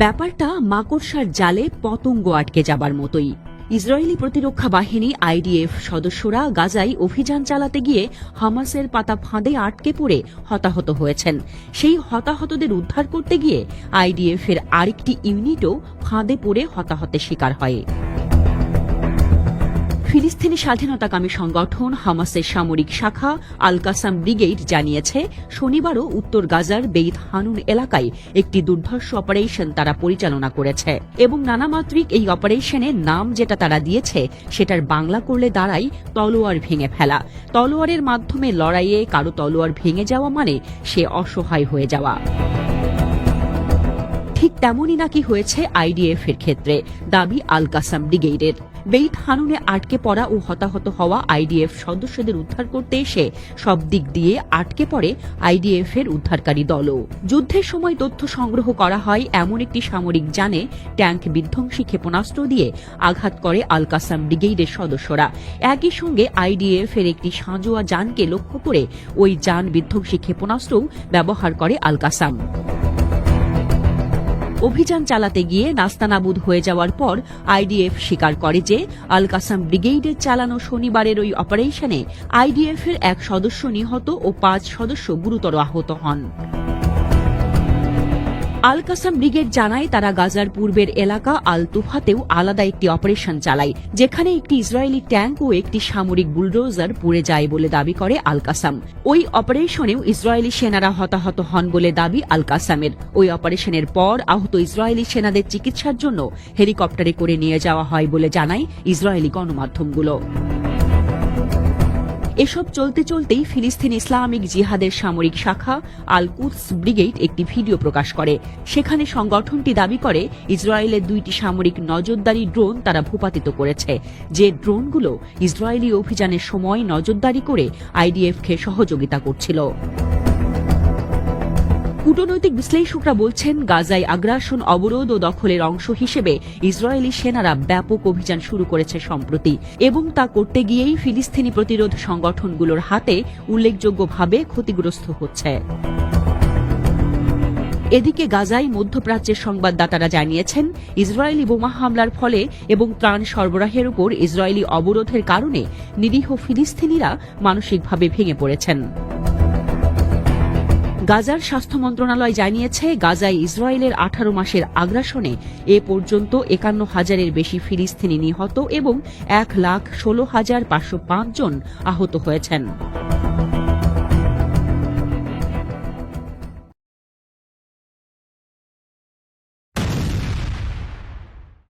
ব্যাপারটা মাকড়সার জালে পতঙ্গ আটকে যাবার মতোই। ইসরায়েলি প্রতিরক্ষা বাহিনী, আইডিএফ সদস্যরা গাজায় অভিযান চালাতে গিয়ে হামাসের পাতা ফাঁদে আটকে পড়ে হতাহত হয়েছেন। সেই হতাহতদের উদ্ধার করতে গিয়ে আইডিএফ এর আরেকটি ইউনিটও ফাঁদে পড়ে হতাহতের শিকার হয়। ফিলিস্তিনি স্বাধীনতাকামী সংগঠন হামাসের সামরিক শাখা আল কাসাম ব্রিগেড জানিয়েছে, শনিবারও উত্তর গাজার বেইত হানুন এলাকায় একটি দুর্ধর্ষ অপারেশন তারা পরিচালনা করেছে এবং নানামাত্রিক এই অপারেশনের নাম যেটা তারা দিয়েছে, সেটার বাংলা করলে দাঁড়াই তলোয়ার ভেঙে ফেলা। তলোয়ারের মাধ্যমে লড়াইয়ে কারও তলোয়ার ভেঙে যাওয়া মানে সে অসহায় হয়ে যাওয়া। ঠিক তেমনই নাকি হয়েছে আইডিএফ এর ক্ষেত্রে, দাবি আল কাসাম ব্রিগেডের। বেইত হানুনে আটকে পড়া ও হতাহত হওয়া আইডিএফ সদস্যদের উদ্ধার করতে এসে সব দিক দিয়ে আটকে পড়ে আইডিএফ এর উদ্ধারকারী দলও। যুদ্ধের সময় তথ্য সংগ্রহ করা হয় এমন একটি সামরিক যানে, ট্যাঙ্ক বিধ্বংসী ক্ষেপণাস্ত্র দিয়ে আঘাত করে আল কাসাম ব্রিগেডের সদস্যরা। একই সঙ্গে আইডিএফ এর একটি সাঁজোয়া যানকে লক্ষ্য করে ওই যান বিধ্বংসী ক্ষেপণাস্ত্রও ব্যবহার করে আল কাসাম অভিযান চালাতে গিয়ে নাস্তানাবুদ হয়ে যাওয়ার পর আইডিএফ স্বীকার করে যে আল কাসাম ব্রিগেডের চালানো শনিবারের ওই অপারেশনে আইডিএফ এর এক সদস্য নিহত ও পাঁচ সদস্য গুরুতর আহত হন। আল কাসাম ব্রিগেড জানায়, তারা গাজার পূর্বের এলাকা আল তুফাতেও আলাদা একটি অপারেশন চালায়, যেখানে একটি ইসরায়েলি ট্যাঙ্ক ও একটি সামরিক বুলডোজার পুড়ে যায় বলে দাবি করে আল কাসাম ওই অপারেশনেও ইসরায়েলি সেনারা হতাহত হন বলে দাবি আল কাসামের ওই অপারেশনের পর আহত ইসরায়েলি সেনাদের চিকিৎসার জন্য হেলিকপ্টারে করে নিয়ে যাওয়া হয় বলে জানায় ইসরায়েলি গণমাধ্যমগুলো। এসব চলতে চলতেই ফিলিস্তিন ইসলামিক জিহাদের সামরিক শাখা আল কুদস ব্রিগেড একটি ভিডিও প্রকাশ করে। সেখানে সংগঠনটি দাবি করে ইসরায়েলের দুইটি সামরিক নজরদারি ড্রোন তারা ভূপাতিত করেছে। যে ড্রোনগুলো ইসরায়েলি অভিযানের সময় নজরদারি করে আইডিএফকে সহযোগিতা করছিল। কূটনৈতিক বিশ্লেষকরা বলছেন, গাজায় আগ্রাসন অবরোধ ও দখলের অংশ হিসেবে ইসরায়েলি সেনারা ব্যাপক অভিযান শুরু করেছে সম্প্রতি এবং তা করতে গিয়েই ফিলিস্তিনি প্রতিরোধ সংগঠনগুলোর হাতে উল্লেখযোগ্যভাবে ক্ষতিগ্রস্ত হচ্ছে। এদিকে গাজায় মধ্যপ্রাচ্যের সংবাদদাতারা জানিয়েছেন, ইসরায়েলি বোমা হামলার ফলে এবং ত্রাণ সরবরাহের উপর ইসরায়েলি অবরোধের কারণে নিরীহ ফিলিস্তিনিরা মানসিকভাবে ভেঙে পড়েছেন। গাজার স্বাস্থ্য মন্ত্রণালয় জানিয়েছে, গাজায় ইসরায়েলের আঠারো মাসের আগ্রাসনে এ পর্যন্ত একান্ন হাজারের বেশি ফিলিস্তিনি নিহত এবং এক লাখ ষোলো হাজার পাঁচশো পাঁচজন আহত হয়েছেন।